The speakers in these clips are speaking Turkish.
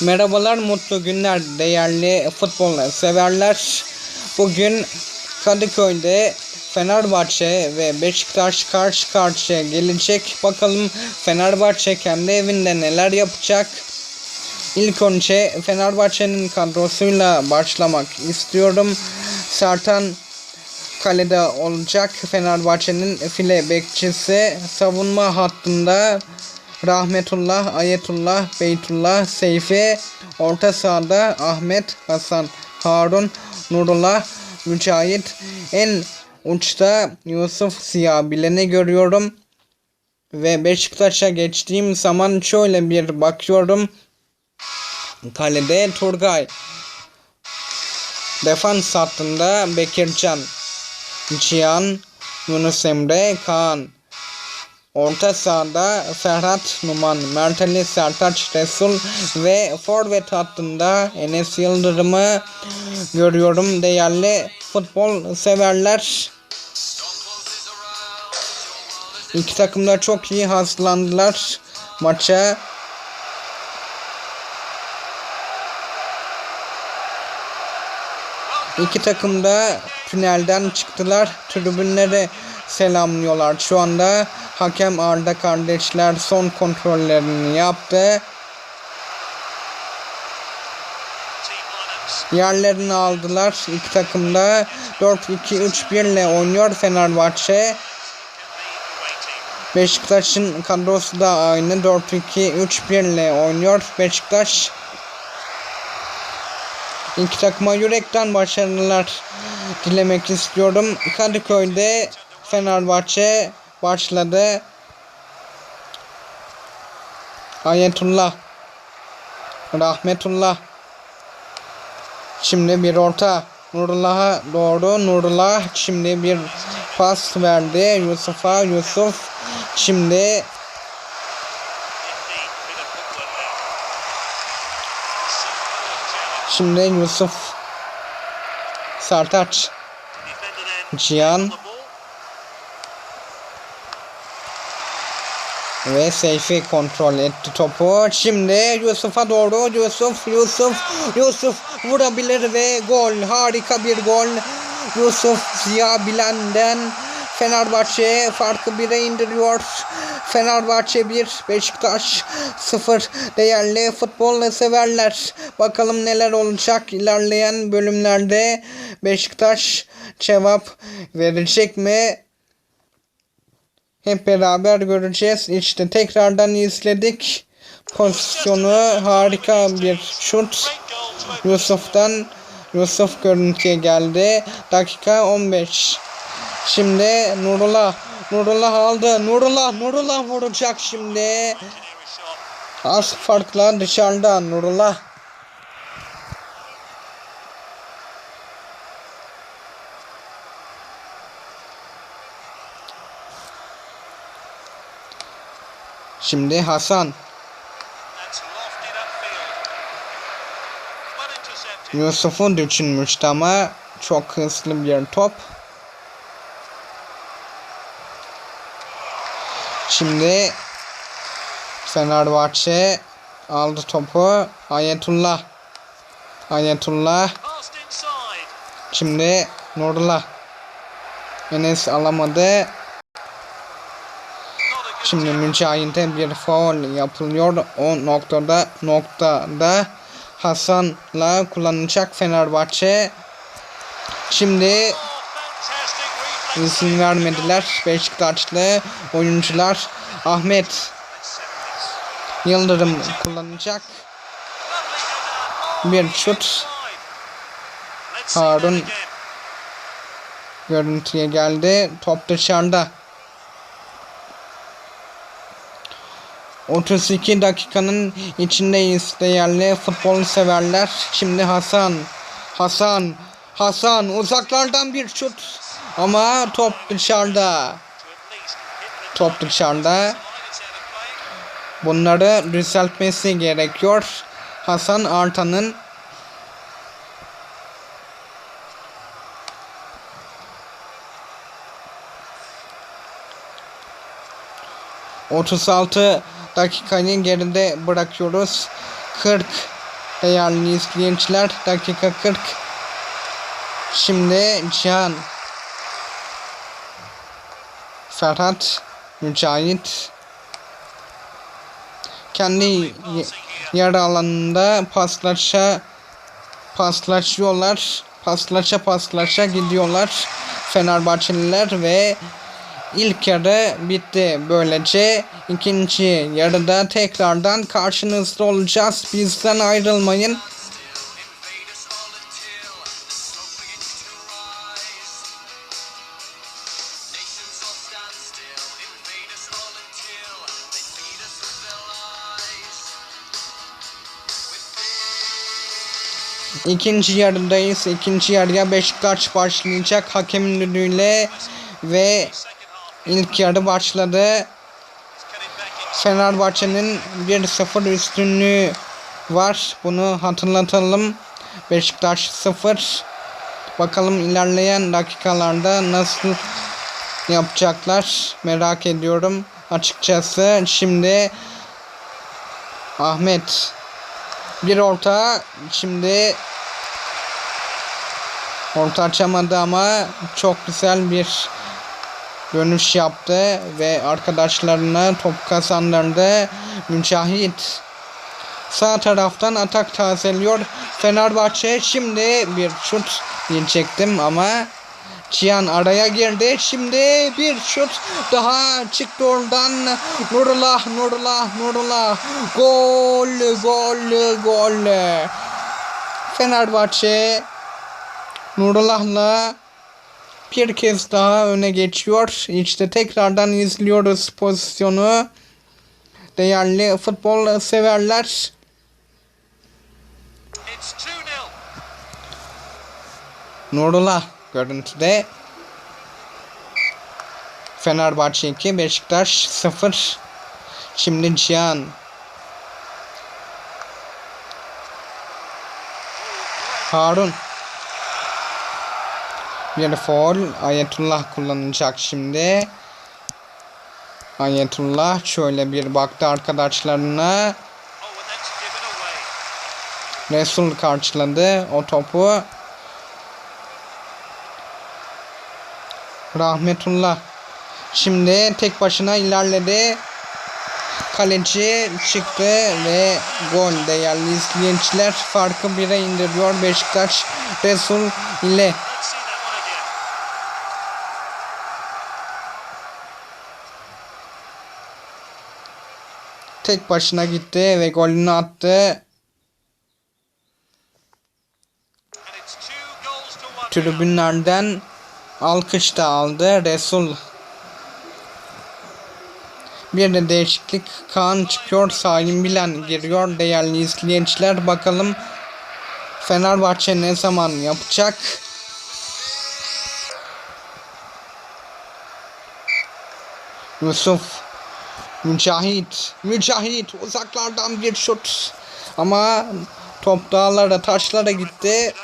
Merhabalar, mutlu günler değerli futbol severler. Bugün Kadıköy'de Fenerbahçe ve Beşiktaş karşı karşıya gelecek. Bakalım Fenerbahçe kendi evinde neler yapacak? İlk önce Fenerbahçe'nin kadrosuyla başlamak istiyorum. Sertan kalede olacak. Fenerbahçe'nin file bekçisi savunma hattında Rahmetullah, Ayetullah, Beytullah, Seyfi, orta sahada Ahmet, Hasan, Harun, Nurullah, Mücahit, en uçta Yusuf Siyah bileni görüyorum. Ve Beşiktaş'a geçtiğim zaman şöyle bir bakıyorum. Kalede Turgay. Defans hattında Bekircan, Cihan, Yunus Emre, Kaan. Orta sahada Ferhat Numan, Merteli Sertaç Resul ve forvet hattında Enes Yıldırım'ı görüyorum değerli futbol severler. İki takım da çok iyi hazırlandılar maça. İki takım da tünelden çıktılar. Tribünleri selamlıyorlar. Şu anda hakem Arda kardeşler son kontrollerini yaptı. Yerlerini aldılar. İki takım da 4-2-3-1 ile oynuyor Fenerbahçe. Beşiktaş'ın kadrosu da aynı 4-2-3-1 ile oynuyor Beşiktaş. İki takıma yürekten başarılar dilemek istiyorum. Kadıköy'de Fenerbahçe başladı. Ayetullah. Rahmetullah. Şimdi bir orta. Nurullah'a doğru. Nurullah şimdi bir pas verdi. Yusuf'a. Yusuf. Şimdi Şimdi Yusuf Sertaç Cihan ve Seyfi kontrol etti topu. Şimdi Yusuf'a doğru Yusuf Yusuf Yusuf vurabilir ve gol. Harika bir gol. Yusuf Ziya Bilen'den Fenerbahçe farkı bire indiriyor. Fenerbahçe 1, Beşiktaş 0 değerli futbol severler. Bakalım neler olacak ilerleyen bölümlerde Beşiktaş cevap verecek mi? Hep beraber göreceğiz. İşte tekrardan izledik. Pozisyonu harika bir şut. Yusuf'tan Yusuf görüntüye geldi. Dakika 15. Şimdi Nurullah Nurullah aldı. Nurullah Nurullah vuracak şimdi. Az farkla dışarıda Nurullah. Şimdi Hasan. Yusuf'u düşünmüştü ama çok hızlı bir top. Şimdi Fenerbahçe aldı topu. Ayetullah. Ayetullah. Şimdi Nurullah. Enes alamadı. Şimdi Mücahit'e bir faul yapılıyor. O noktada noktada Hasan'la kullanacak Fenerbahçe. Şimdi izin vermediler. Beşiktaşlı oyuncular Ahmet Yıldırım kullanacak. Bir şut. Harun görüntüye geldi. Top dışarıda. 32 dakikanın içindeyiz değerli futbol severler. Şimdi Hasan. Hasan. Hasan uzaklardan bir şut. Ama top dışarıda. Top dışarıda. Bunları düzeltmesi gerekiyor. Hasan Artan'ın Otuz altı dakikayı geride bırakıyoruz. 40 Değerli izleyiciler dakika 40. Şimdi Cihan. Ferhat. Mücahit. Kendi yer alanında paslaşa paslaşıyorlar. Paslaşa paslaşa gidiyorlar. Fenerbahçeliler ve ilk yarı bitti. Böylece ikinci yarıda tekrardan karşınızda olacağız. Bizden ayrılmayın. İkinci yarıdayız. İkinci yarıya Beşiktaş başlayacak hakemin düdüğüyle ve ilk yarı başladı. Fenerbahçe'nin 1-0 üstünlüğü var. Bunu hatırlatalım. Beşiktaş 0. Bakalım ilerleyen dakikalarda nasıl yapacaklar merak ediyorum. Açıkçası şimdi Ahmet bir orta şimdi orta açamadı ama çok güzel bir dönüş yaptı ve arkadaşlarına top kazandırdı. Mücahit sağ taraftan atak tazeliyor. Fenerbahçe şimdi bir şut diyecektim ama Cihan araya girdi. Şimdi bir şut daha çıktı oradan. Nurullah, Nurullah, Nurullah. Gol, gol, gol. Fenerbahçe Nurullah'la bir kez daha öne geçiyor. İşte tekrardan izliyoruz pozisyonu. Değerli futbol severler. It's 2 0. Nurullah görüntüde. Fenerbahçe 2, Beşiktaş 0. Şimdi Cihan. Harun. Bir foul. Ayetullah kullanacak şimdi. Ayetullah şöyle bir baktı arkadaşlarına. Resul karşıladı o topu. Rahmetullah. Şimdi tek başına ilerledi. Kaleci çıktı ve gol değerli izleyiciler farkı bire indiriyor Beşiktaş Resul ile. Tek başına gitti ve golünü attı. Tribünlerden alkış da aldı Resul. Bir de değişiklik Kaan çıkıyor Salim Bilen giriyor değerli izleyiciler bakalım Fenerbahçe ne zaman yapacak? Yusuf Mücahit Mücahit uzaklardan bir şut ama top dağlara taşlara gitti.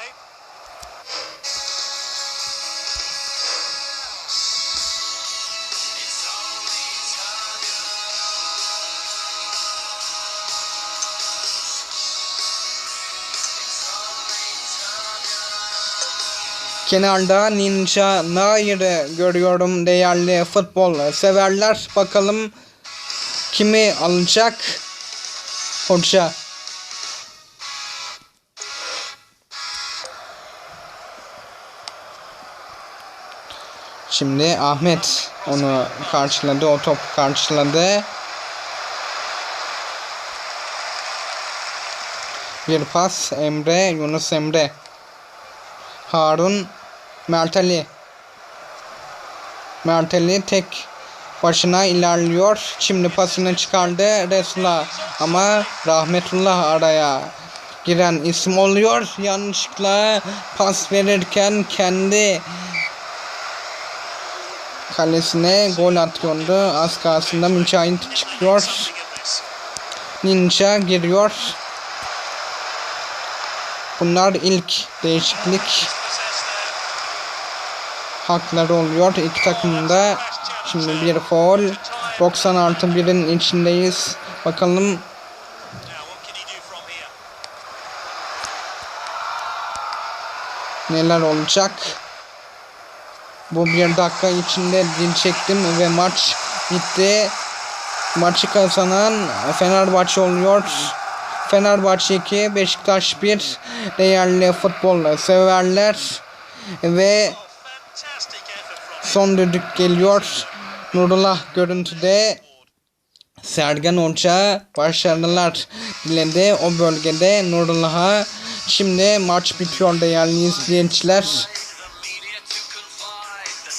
Kenarda Ninja Nair'i görüyorum değerli futbol severler. Bakalım kimi alacak hoca. Şimdi Ahmet onu karşıladı. O top karşıladı. Bir pas Emre, Yunus Emre. Harun Merteli. Merteli tek başına ilerliyor. Şimdi pasını çıkardı Resla. Ama Rahmetullah araya giren isim oluyor. Yanlışlıkla pas verirken kendi kalesine gol atıyordu. Az kalsın da Mücahit çıkıyor. Ninja giriyor. Bunlar ilk değişiklik hakları oluyor. İki takımda şimdi bir foul. 90 artı 1'in içindeyiz. Bakalım neler olacak. Bu bir dakika içinde dil çektim ve maç bitti. Maçı kazanan Fenerbahçe oluyor. Fenerbahçe 2, Beşiktaş 1 değerli futbol severler ve son düdük geliyor. Nurullah görüntüde Sergen Hoca başarılar diledi o bölgede Nurullah'a. Şimdi maç bitiyor değerli izleyiciler.